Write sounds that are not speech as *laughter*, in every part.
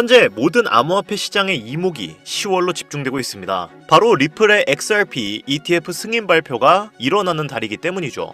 현재 모든 암호화폐 시장의 이목이 10월로 집중되고 있습니다. 바로 리플의 XRP ETF 승인 발표가 일어나는 달이기 때문이죠.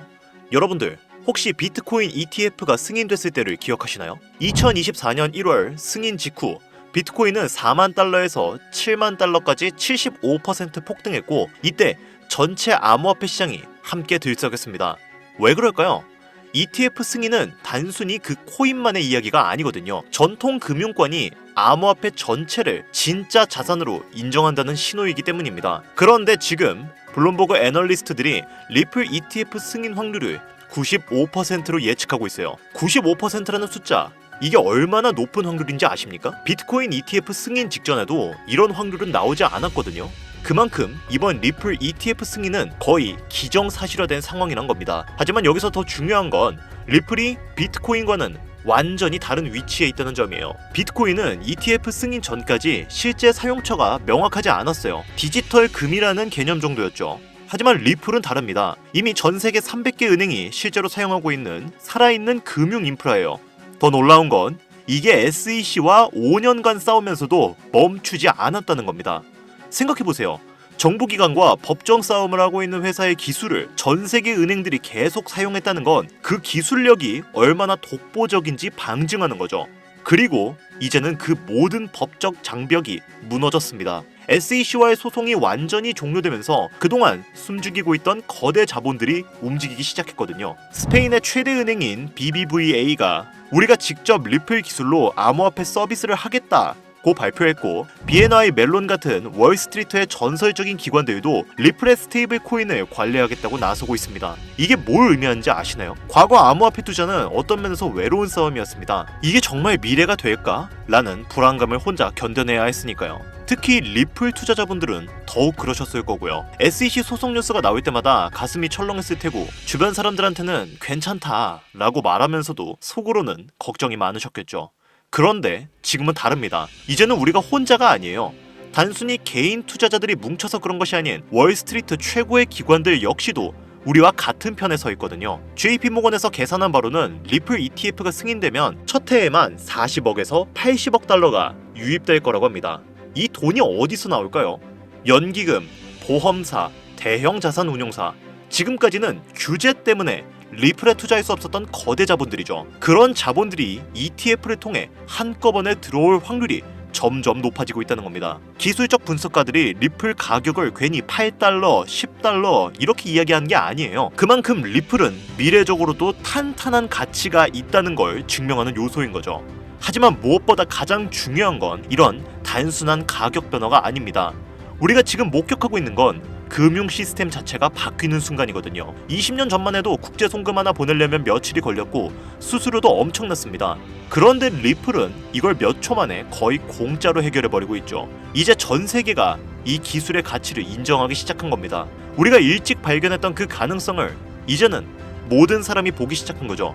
여러분들 혹시 비트코인 ETF가 승인됐을 때를 기억하시나요? 2024년 1월 승인 직후 비트코인은 4만 달러에서 7만 달러까지 75% 폭등했고 이때 전체 암호화폐 시장이 함께 들썩였습니다. 왜 그럴까요? ETF 승인은 단순히 그 코인만의 이야기가 아니거든요. 전통 금융권이 암호화폐 전체를 진짜 자산으로 인정한다는 신호이기 때문입니다. 그런데 지금 블룸버그 애널리스트들이 리플 ETF 승인 확률을 95%로 예측하고 있어요. 95%라는 숫자 이게 얼마나 높은 확률인지 아십니까? 비트코인 ETF 승인 직전에도 이런 확률은 나오지 않았거든요. 그만큼 이번 리플 ETF 승인은 거의 기정사실화된 상황이란 겁니다. 하지만 여기서 더 중요한 건 리플이 비트코인과는 완전히 다른 위치에 있다는 점이에요. 비트코인은 ETF 승인 전까지 실제 사용처가 명확하지 않았어요. 디지털 금이라는 개념 정도였죠. 하지만 리플은 다릅니다. 이미 전 세계 300개 은행이 실제로 사용하고 있는 살아있는 금융 인프라예요. 더 놀라운 건 이게 SEC와 5년간 싸우면서도 멈추지 않았다는 겁니다. 생각해보세요. 정부기관과 법정 싸움을 하고 있는 회사의 기술을 전 세계 은행들이 계속 사용했다는 건 그 기술력이 얼마나 독보적인지 방증하는 거죠. 그리고 이제는 그 모든 법적 장벽이 무너졌습니다. SEC와의 소송이 완전히 종료되면서 그동안 숨죽이고 있던 거대 자본들이 움직이기 시작했거든요. 스페인의 최대 은행인 BBVA가 우리가 직접 리플 기술로 암호화폐 서비스를 하겠다. 고 발표했고 BNI 멜론 같은 월스트리트의 전설적인 기관들도 리플의 스테이블 코인을 관리하겠다고 나서고 있습니다. 이게 뭘 의미하는지 아시나요? 과거 암호화폐 투자는 어떤 면에서 외로운 싸움이었습니다. 이게 정말 미래가 될까? 라는 불안감을 혼자 견뎌내야 했으니까요. 특히 리플 투자자분들은 더욱 그러셨을 거고요. SEC 소송 뉴스가 나올 때마다 가슴이 철렁했을 테고 주변 사람들한테는 괜찮다 라고 말하면서도 속으로는 걱정이 많으셨겠죠. 그런데 지금은 다릅니다. 이제는 우리가 혼자가 아니에요. 단순히 개인 투자자들이 뭉쳐서 그런 것이 아닌 월스트리트 최고의 기관들 역시도 우리와 같은 편에 서 있거든요. JP 모건에서 계산한 바로는 리플 ETF가 승인되면 첫 해에만 40억에서 80억 달러가 유입될 거라고 합니다. 이 돈이 어디서 나올까요? 연기금, 보험사, 대형 자산 운용사. 지금까지는 규제 때문에 리플에 투자할 수 없었던 거대 자본들이죠. 그런 자본들이 ETF를 통해 한꺼번에 들어올 확률이 점점 높아지고 있다는 겁니다. 기술적 분석가들이 리플 가격을 괜히 8달러, 10달러 이렇게 이야기하는 게 아니에요. 그만큼 리플은 미래적으로도 탄탄한 가치가 있다는 걸 증명하는 요소인 거죠. 하지만 무엇보다 가장 중요한 건 이런 단순한 가격 변화가 아닙니다. 우리가 지금 목격하고 있는 건 금융 시스템 자체가 바뀌는 순간이거든요. 20년 전만 해도 국제 송금 하나 보내려면 며칠이 걸렸고 수수료도 엄청났습니다. 그런데 리플은 이걸 몇 초 만에 거의 공짜로 해결해 버리고 있죠. 이제 전 세계가 이 기술의 가치를 인정하기 시작한 겁니다. 우리가 일찍 발견했던 그 가능성을 이제는 모든 사람이 보기 시작한 거죠.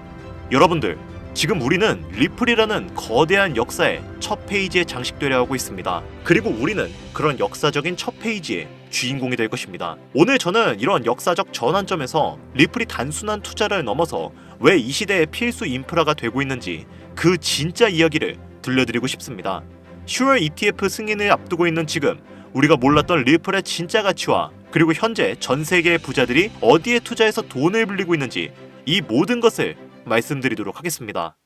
여러분들, 지금 우리는 리플이라는 거대한 역사의 첫 페이지에 장식되려 하고 있습니다. 그리고 우리는 그런 역사적인 첫 페이지의 주인공이 될 것입니다. 오늘 저는 이런 역사적 전환점에서 리플이 단순한 투자를 넘어서 왜 이 시대의 필수 인프라가 되고 있는지 그 진짜 이야기를 들려드리고 싶습니다. 10월 ETF 승인을 앞두고 있는 지금 우리가 몰랐던 리플의 진짜 가치와 그리고 현재 전 세계의 부자들이 어디에 투자해서 돈을 불리고 있는지 이 모든 것을 말씀드리도록 하겠습니다.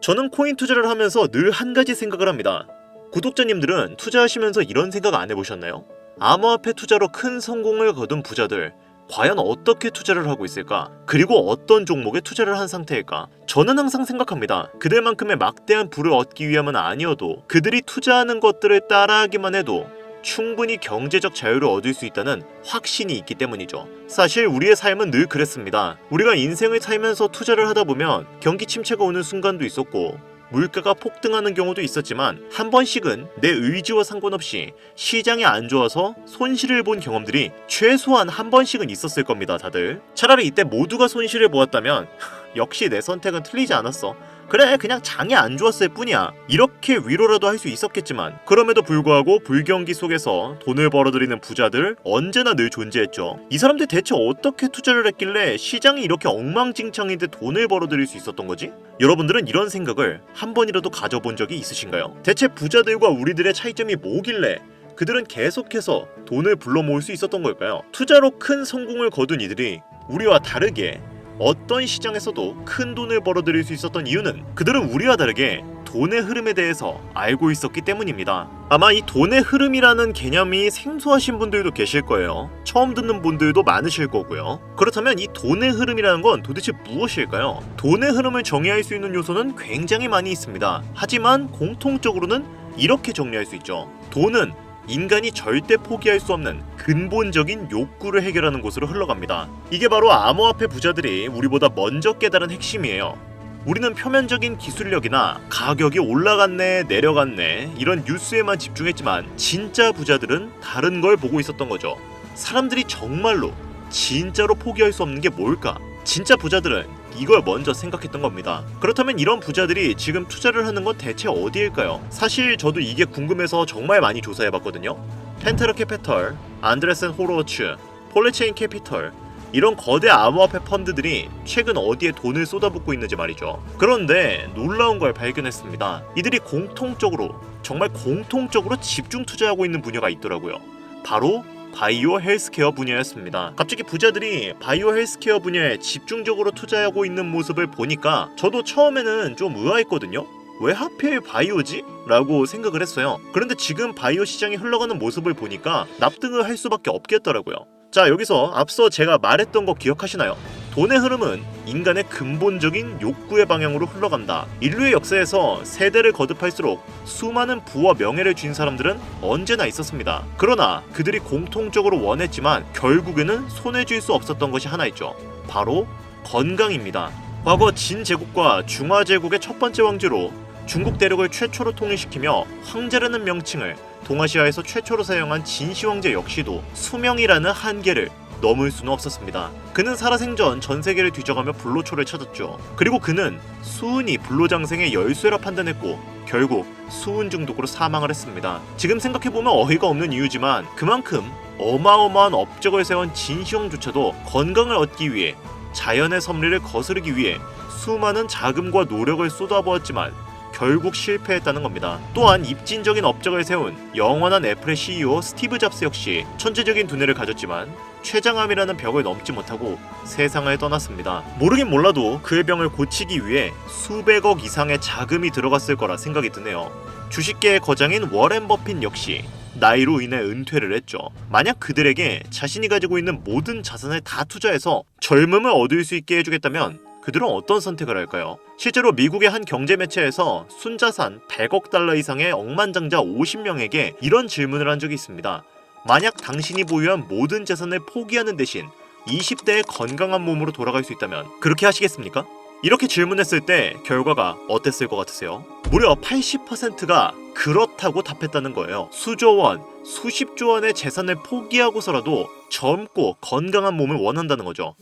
저는 코인 투자를 하면서 늘 한 가지 생각을 합니다. 구독자님들은 투자하시면서 이런 생각 안 해보셨나요? 암호화폐 투자로 큰 성공을 거둔 부자들 과연 어떻게 투자를 하고 있을까? 그리고 어떤 종목에 투자를 한 상태일까? 저는 항상 생각합니다. 그들만큼의 막대한 부를 얻기 위함은 아니어도 그들이 투자하는 것들을 따라하기만 해도 충분히 경제적 자유를 얻을 수 있다는 확신이 있기 때문이죠. 사실 우리의 삶은 늘 그랬습니다. 우리가 인생을 살면서 투자를 하다 보면 경기 침체가 오는 순간도 있었고 물가가 폭등하는 경우도 있었지만 한 번씩은 내 의지와 상관없이 시장이 안 좋아서 손실을 본 경험들이 최소한 한 번씩은 있었을 겁니다, 다들. 차라리 이때 모두가 손실을 보았다면 *laughs* 역시 내 선택은 틀리지 않았어. 그래 그냥 장이 안 좋았을 뿐이야 이렇게 위로라도 할 수 있었겠지만 그럼에도 불구하고 불경기 속에서 돈을 벌어들이는 부자들 언제나 늘 존재했죠 이 사람들 대체 어떻게 투자를 했길래 시장이 이렇게 엉망진창인데 돈을 벌어들일 수 있었던 거지? 여러분들은 이런 생각을 한 번이라도 가져본 적이 있으신가요? 대체 부자들과 우리들의 차이점이 뭐길래 그들은 계속해서 돈을 불러 모을 수 있었던 걸까요? 투자로 큰 성공을 거둔 이들이 우리와 다르게 어떤 시장에서도 큰 돈을 벌어들일 수 있었던 이유는 그들은 우리와 다르게 돈의 흐름에 대해서 알고 있었기 때문입니다. 아마 이 돈의 흐름이라는 개념이 생소하신 분들도 계실 거예요. 처음 듣는 분들도 많으실 거고요. 그렇다면 이 돈의 흐름이라는 건 도대체 무엇일까요? 돈의 흐름을 정의할 수 있는 요소는 굉장히 많이 있습니다. 하지만 공통적으로는 이렇게 정리할 수 있죠. 돈은 인간이 절대 포기할 수 없는 근본적인 욕구를 해결하는 곳으로 흘러갑니다. 이게 바로 암호화폐 부자들이 우리보다 먼저 깨달은 핵심이에요. 우리는 표면적인 기술력이나 가격이 올라갔네, 내려갔네, 이런 뉴스에만 집중했지만 진짜 부자들은 다른 걸 보고 있었던 거죠. 사람들이 정말로 진짜로 포기할 수 없는 게 뭘까? 진짜 부자들은 이걸 먼저 생각했던 겁니다. 그렇다면 이런 부자들이 지금 투자를 하는 건 대체 어디일까요? 사실 저도 이게 궁금해서 정말 많이 조사해봤거든요. 펜테르 캐피털, 안드레센 호로츠, 폴리체인 캐피털 이런 거대 암호화폐 펀드들이 최근 어디에 돈을 쏟아붓고 있는지 말이죠. 그런데 놀라운 걸 발견했습니다. 이들이 공통적으로 정말 공통적으로 집중 투자하고 있는 분야가 있더라고요. 바로 바이오 헬스케어 분야였습니다. 갑자기 부자들이 바이오 헬스케어 분야에 집중적으로 투자하고 있는 모습을 보니까 저도 처음에는 좀 의아했거든요. 왜 하필 바이오지? 라고 생각을 했어요. 그런데 지금 바이오 시장이 흘러가는 모습을 보니까 납득을 할 수밖에 없겠더라고요. 자, 여기서 앞서 제가 말했던 거 기억하시나요? 돈의 흐름은 인간의 근본적인 욕구의 방향으로 흘러간다. 인류의 역사에서 세대를 거듭할수록 수많은 부와 명예를 쥔 사람들은 언제나 있었습니다. 그러나 그들이 공통적으로 원했지만 결국에는 손에 쥘 수 없었던 것이 하나 있죠. 바로 건강입니다. 과거 진 제국과 중화 제국의 첫 번째 왕조로 중국 대륙을 최초로 통일시키며 황제라는 명칭을 동아시아에서 최초로 사용한 진시 황제 역시도 수명이라는 한계를 넘을 수는 없었습니다. 그는 살아생전 전 세계를 뒤져가며 불로초를 찾았죠. 그리고 그는 수은이 불로장생의 열쇠라 판단했고 결국 수은 중독으로 사망을 했습니다. 지금 생각해보면 어이가 없는 이유지만 그만큼 어마어마한 업적을 세운 진시황조차도 건강을 얻기 위해 자연의 섭리를 거스르기 위해 수많은 자금과 노력을 쏟아부었지만 결국 실패했다는 겁니다. 또한 입진적인 업적을 세운 영원한 애플의 CEO 스티브 잡스 역시 천재적인 두뇌를 가졌지만 췌장암이라는 벽을 넘지 못하고 세상을 떠났습니다. 모르긴 몰라도 그의 병을 고치기 위해 수백억 이상의 자금이 들어갔을 거라 생각이 드네요. 주식계의 거장인 워렌 버핏 역시 나이로 인해 은퇴를 했죠. 만약 그들에게 자신이 가지고 있는 모든 자산을 다 투자해서 젊음을 얻을 수 있게 해주겠다면 그들은 어떤 선택을 할까요? 실제로 미국의 한 경제 매체에서 순자산 100억 달러 이상의 억만장자 50명에게 이런 질문을 한 적이 있습니다. 만약 당신이 보유한 모든 재산을 포기하는 대신 20대의 건강한 몸으로 돌아갈 수 있다면 그렇게 하시겠습니까? 이렇게 질문했을 때 결과가 어땠을 것 같으세요? 무려 80%가 그렇다고 답했다는 거예요. 수조 원, 수십조 원의 재산을 포기하고서라도 젊고 건강한 몸을 원한다는 거죠.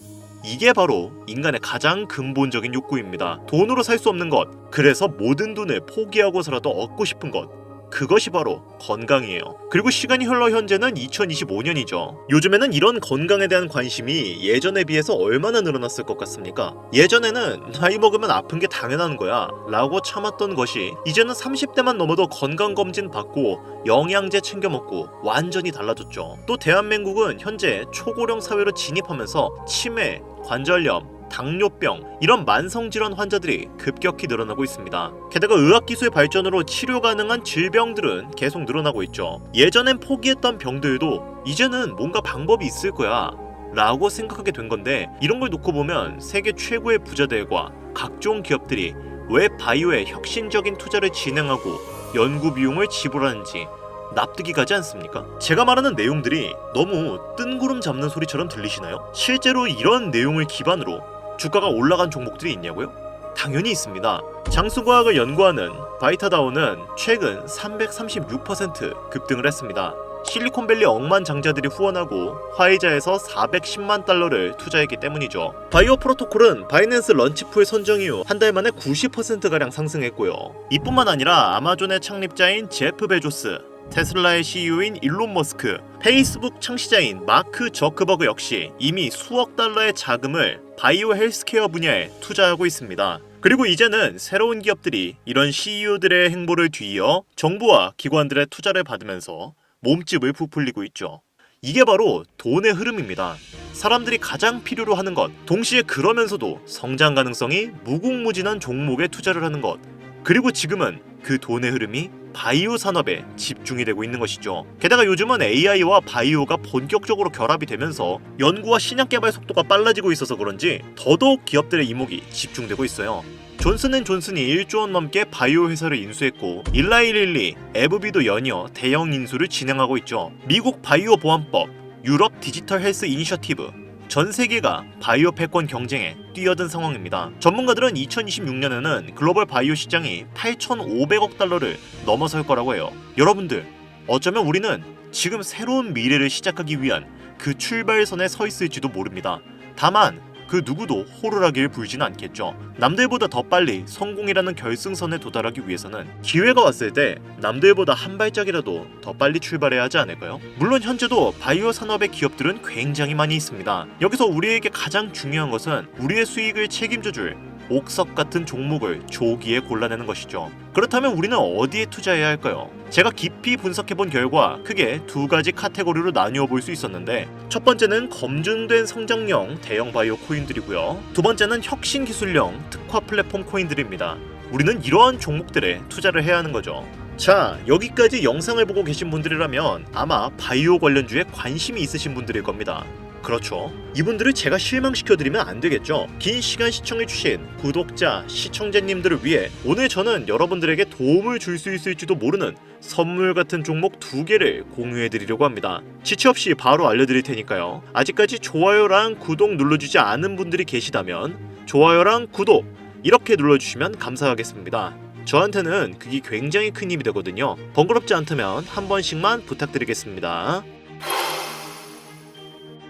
이게 바로 인간의 가장 근본적인 욕구입니다. 돈으로 살 수 없는 것, 그래서 모든 돈을 포기하고서라도 얻고 싶은 것. 그것이 바로 건강이에요. 그리고 시간이 흘러 현재는 2025년이죠. 요즘에는 이런 건강에 대한 관심이 예전에 비해서 얼마나 늘어났을 것 같습니까? 예전에는 나이 먹으면 아픈 게 당연한 거야 라고 참았던 것이 이제는 30대만 넘어도 건강검진 받고 영양제 챙겨 먹고 완전히 달라졌죠. 또 대한민국은 현재 초고령 사회로 진입하면서 치매, 관절염, 당뇨병 이런 만성 질환 환자들이 급격히 늘어나고 있습니다. 게다가 의학 기술의 발전으로 치료 가능한 질병들은 계속 늘어나고 있죠. 예전엔 포기했던 병들도 이제는 뭔가 방법이 있을 거야. 라고 생각하게 된 건데 이런 걸 놓고 보면 세계 최고의 부자들과 각종 기업들이 왜 바이오에 혁신적인 투자를 진행하고 연구 비용을 지불하는지 납득이 가지 않습니까? 제가 말하는 내용들이 너무 뜬구름 잡는 소리처럼 들리시나요? 실제로 이런 내용을 기반으로 주가가 올라간 종목들이 있냐고요? 당연히 있습니다. 장수과학을 연구하는 바이타다오는 최근 336% 급등을 했습니다. 실리콘밸리 억만장자들이 후원하고 화이자에서 410만 달러를 투자했기 때문이죠. 바이오 프로토콜은 바이낸스 런치풀 선정 이후 한 달 만에 90%가량 상승했고요. 이뿐만 아니라 아마존의 창립자인 제프 베조스, 테슬라의 CEO인 일론 머스크, 페이스북 창시자인 마크 저크버그 역시 이미 수억 달러의 자금을 바이오 헬스케어 분야에 투자하고 있습니다. 그리고 이제는 새로운 기업들이 이런 CEO들의 행보를 뒤이어 정부와 기관들의 투자를 받으면서 몸집을 부풀리고 있죠. 이게 바로 돈의 흐름입니다. 사람들이 가장 필요로 하는 것, 동시에 그러면서도 성장 가능성이 무궁무진한 종목에 투자를 하는 것, 그리고 지금은 그 돈의 흐름이 바이오 산업에 집중이 되고 있는 것이죠. 게다가 요즘은 AI와 바이오가 본격적으로 결합이 되면서 연구와 신약 개발 속도가 빨라지고 있어서 그런지 더더욱 기업들의 이목이 집중되고 있어요. 존슨앤존슨이 1조 원 넘게 바이오 회사를 인수했고 일라이 릴리, 에브비도 연이어 대형 인수를 진행하고 있죠. 미국 바이오 보안법, 유럽 디지털 헬스 이니셔티브, 전 세계가 바이오 패권 경쟁에 뛰어든 상황입니다. 전문가들은 2026년에는 글로벌 바이오 시장이 8,500억 달러를 넘어설 거라고 해요. 여러분들, 어쩌면 우리는 지금 새로운 미래를 시작하기 위한 그 출발선에 서 있을지도 모릅니다. 다만 그 누구도 호루라기를 불지는 않겠죠. 남들보다 더 빨리 성공이라는 결승선에 도달하기 위해서는 기회가 왔을 때 남들보다 한 발짝이라도 더 빨리 출발해야 하지 않을까요? 물론 현재도 바이오 산업의 기업들은 굉장히 많이 있습니다. 여기서 우리에게 가장 중요한 것은 우리의 수익을 책임져줄 옥석 같은 종목을 조기에 골라내는 것이죠. 그렇다면 우리는 어디에 투자해야 할까요? 제가 깊이 분석해 본 결과 크게 두 가지 카테고리로 나뉘어 볼 수 있었는데 첫 번째는 검증된 성장형 대형 바이오 코인들이고요. 두 번째는 혁신 기술형 특화 플랫폼 코인들입니다. 우리는 이러한 종목들에 투자를 해야 하는 거죠. 자, 여기까지 영상을 보고 계신 분들이라면 아마 바이오 관련주에 관심이 있으신 분들일 겁니다. 그렇죠. 이분들을 제가 실망시켜드리면 안 되겠죠. 긴 시간 시청해주신 구독자, 시청자님들을 위해 오늘 저는 여러분들에게 도움을 줄 수 있을지도 모르는 선물 같은 종목 두 개를 공유해드리려고 합니다. 지체 없이 바로 알려드릴 테니까요. 아직까지 좋아요랑 구독 눌러주지 않은 분들이 계시다면 좋아요랑 구독 이렇게 눌러주시면 감사하겠습니다. 저한테는 그게 굉장히 큰 힘이 되거든요. 번거롭지 않다면 한 번씩만 부탁드리겠습니다.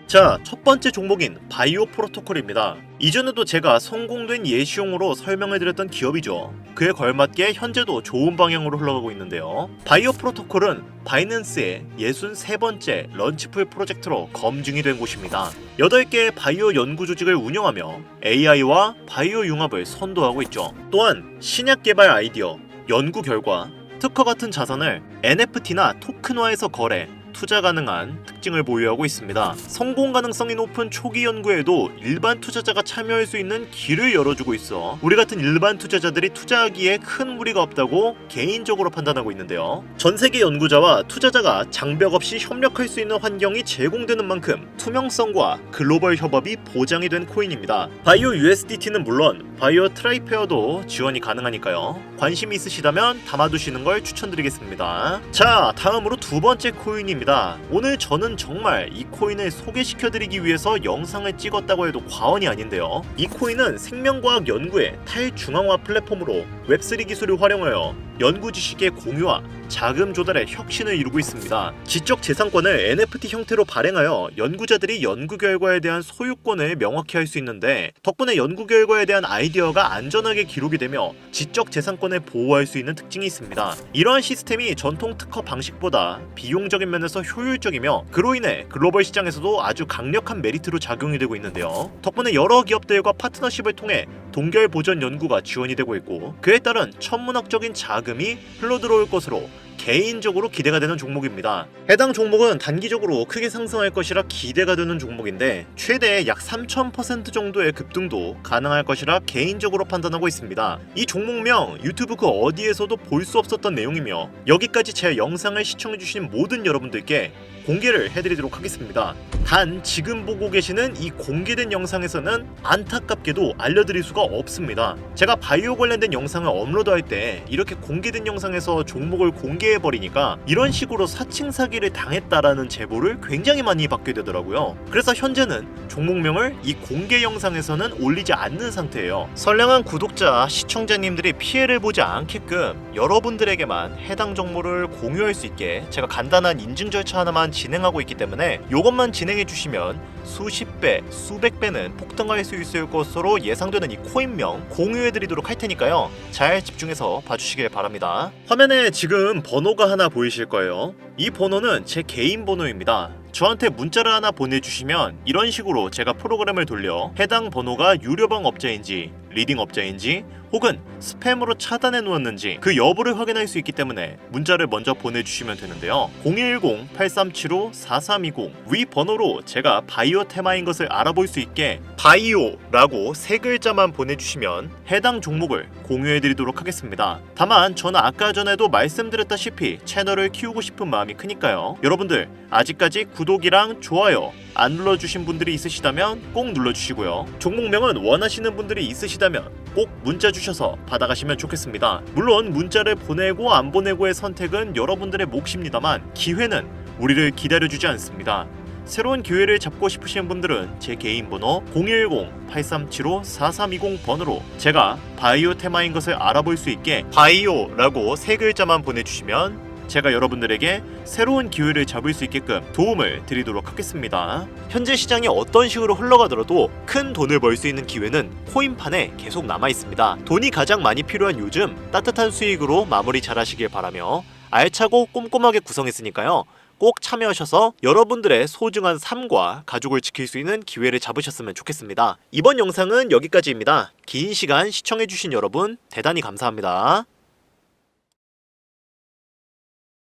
자, 첫 번째 종목인 바이오 프로토콜입니다. 이전에도 제가 성공된 예시용으로 설명을 드렸던 기업이죠. 그에 걸맞게 현재도 좋은 방향으로 흘러가고 있는데요. 바이오 프로토콜은 바이낸스의 63번째 런치풀 프로젝트로 검증이 된 곳입니다. 8개의 바이오 연구 조직을 운영하며 AI와 바이오 융합을 선도하고 있죠. 또한 신약 개발 아이디어, 연구 결과, 특허 같은 자산을 NFT나 토큰화해서 거래, 투자 가능한 특징을 보유하고 있습니다. 성공 가능성이 높은 초기 연구에도 일반 투자자가 참여할 수 있는 길을 열어주고 있어 우리 같은 일반 투자자들이 투자하기에 큰 무리가 없다고 개인적으로 판단하고 있는데요. 전 세계 연구자와 투자자가 장벽 없이 협력할 수 있는 환경이 제공되는 만큼 투명성과 글로벌 협업이 보장이 된 코인입니다. 바이오 USDT는 물론 바이오 트라이페어도 지원이 가능하니까요. 관심 있으시다면 담아두시는 걸 추천드리겠습니다. 자, 다음으로 두 번째 코인입니다. 오늘 저는 정말 이 코인을 소개시켜드리기 위해서 영상을 찍었다고 해도 과언이 아닌데요. 이 코인은 생명과학 연구의 탈중앙화 플랫폼으로 웹3 기술을 활용하여 연구 지식의 공유와 자금 조달의 혁신을 이루고 있습니다. 지적 재산권을 NFT 형태로 발행하여 연구자들이 연구 결과에 대한 소유권을 명확히 할 수 있는데 덕분에 연구 결과에 대한 아이디어가 안전하게 기록이 되며 지적 재산권을 보호할 수 있는 특징이 있습니다. 이러한 시스템이 전통 특허 방식보다 비용적인 면에서 효율적이며 그로 인해 글로벌 시장에서도 아주 강력한 메리트로 작용이 되고 있는데요. 덕분에 여러 기업들과 파트너십을 통해 동결 보전 연구가 지원이 되고 있고 그에 따른 천문학적인 자금 이 흘러 들어올 것으로 개인적으로 기대가 되는 종목입니다. 해당 종목은 단기적으로 크게 상승할 것이라 기대가 되는 종목인데 최대 약 3000% 정도의 급등도 가능할 것이라 개인적으로 판단하고 있습니다. 이 종목명 유튜브 그 어디에서도 볼 수 없었던 내용이며 여기까지 제 영상을 시청해주신 모든 여러분들께 공개를 해드리도록 하겠습니다. 단 지금 보고 계시는 이 공개된 영상에서는 안타깝게도 알려드릴 수가 없습니다. 제가 바이오 관련된 영상을 업로드할 때 이렇게 공개된 영상에서 종목을 공개 공개해버리니까 이런 식으로 사칭 사기를 당했다라는 제보를 굉장히 많이 받게 되더라고요. 그래서 현재는 종목명을 이 공개 영상에서는 올리지 않는 상태예요. 선량한 구독자, 시청자님들이 피해를 보지 않게끔 여러분들에게만 해당 정보를 공유할 수 있게 제가 간단한 인증 절차 하나만 진행하고 있기 때문에 이것만 진행해 주시면 수십 배, 수백 배는 폭등할 수 있을 것으로 예상되는 이 코인명 공유해 드리도록 할 테니까요. 잘 집중해서 봐주시길 바랍니다. 화면에 지금 번 호가 하나 보이실 거예요. 이 번호는 제 개인 번호입니다. 저한테 문자를 하나 보내주시면 이런 식으로 제가 프로그램을 돌려 해당 번호가 유료방 업자인지 리딩 업자인지 혹은 스팸으로 차단해 놓았는지 그 여부를 확인할 수 있기 때문에 문자를 먼저 보내주시면 되는데요. 010-8375-4320 위 번호로 제가 바이오 테마인 것을 알아볼 수 있게 바이오라고 세 글자만 보내주시면 해당 종목을 공유해드리도록 하겠습니다. 다만 저는 아까 전에도 말씀드렸다시피 채널을 키우고 싶은 마음이 크니까요. 여러분들 아직까지 구독이랑 좋아요 안 눌러주신 분들이 있으시다면 꼭 눌러주시고요. 종목명은 원하시는 분들이 있으시다면 꼭 문자 주셔서 받아가시면 좋겠습니다. 물론 문자를 보내고 안 보내고의 선택은 여러분들의 몫입니다만 기회는 우리를 기다려주지 않습니다. 새로운 기회를 잡고 싶으신 분들은 제 개인 번호 010-8375-4320번으로 제가 바이오 테마인 것을 알아볼 수 있게 바이오라고 세 글자만 보내주시면 제가 여러분들에게 새로운 기회를 잡을 수 있게끔 도움을 드리도록 하겠습니다. 현재 시장이 어떤 식으로 흘러가더라도 큰 돈을 벌 수 있는 기회는 코인판에 계속 남아 있습니다. 돈이 가장 많이 필요한 요즘 따뜻한 수익으로 마무리 잘 하시길 바라며 알차고 꼼꼼하게 구성했으니까요. 꼭 참여하셔서 여러분들의 소중한 삶과 가족을 지킬 수 있는 기회를 잡으셨으면 좋겠습니다. 이번 영상은 여기까지입니다. 긴 시간 시청해주신 여러분 대단히 감사합니다.